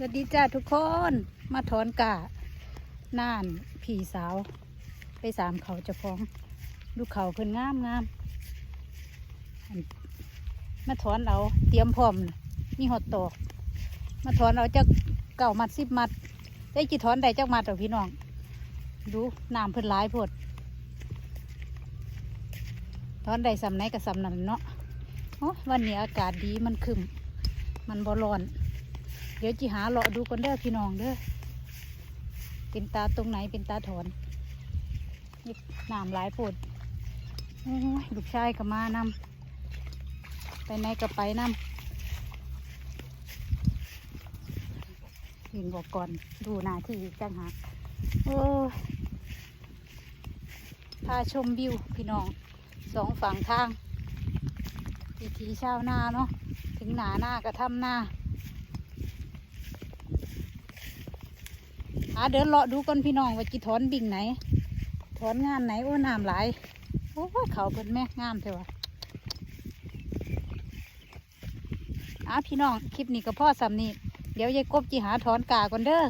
สวัสดีจ้าทุกคนมาถอนกาน่านผีสาว ไปสามเขาเจะฟ้าของดูเขาเพิ่นงามงามมาถอนเอาเตรียมพร้อมมีหอดตอกมาถอนเอาจากเก่ามัดสิบมัด ได้กี่ถอนได้จากมัดเอาพี่น้อง ดูน้ำเพิ่นหลายพดถอนได้สำไหนกับสำนั้นเนาะวันนี้อากาศดีมันคึมมันบ่ร้อน เดี๋ยวจีหาเลาะดูกันเด้อพี่น้องเด้อเป็นตาตรงไหนเป็นตาถอนนี่น้ำหลายปวดโอ้ยลูกชายก็มานำไปไหนก็ไปนำยินบอกก่อนดูหน้าที่จังหักโอ้พาชมวิวพี่น้องสองฝั่งทางวิถีชาวนาเนาะถึงหนาหน้าก็ทำหน้า หาเดินเลาะดูก่อนพี่น้องว่าจิถอนบิ่งไหน ถอนงานไหนโอ้น้ำหลายโอ้เขาเป็นแม่งามเถอะวะอะพี่น้องคลิปนี้ก็พ่อสำนีเดี๋ยวยายกบจีหาถอนกาก่อนเด้อ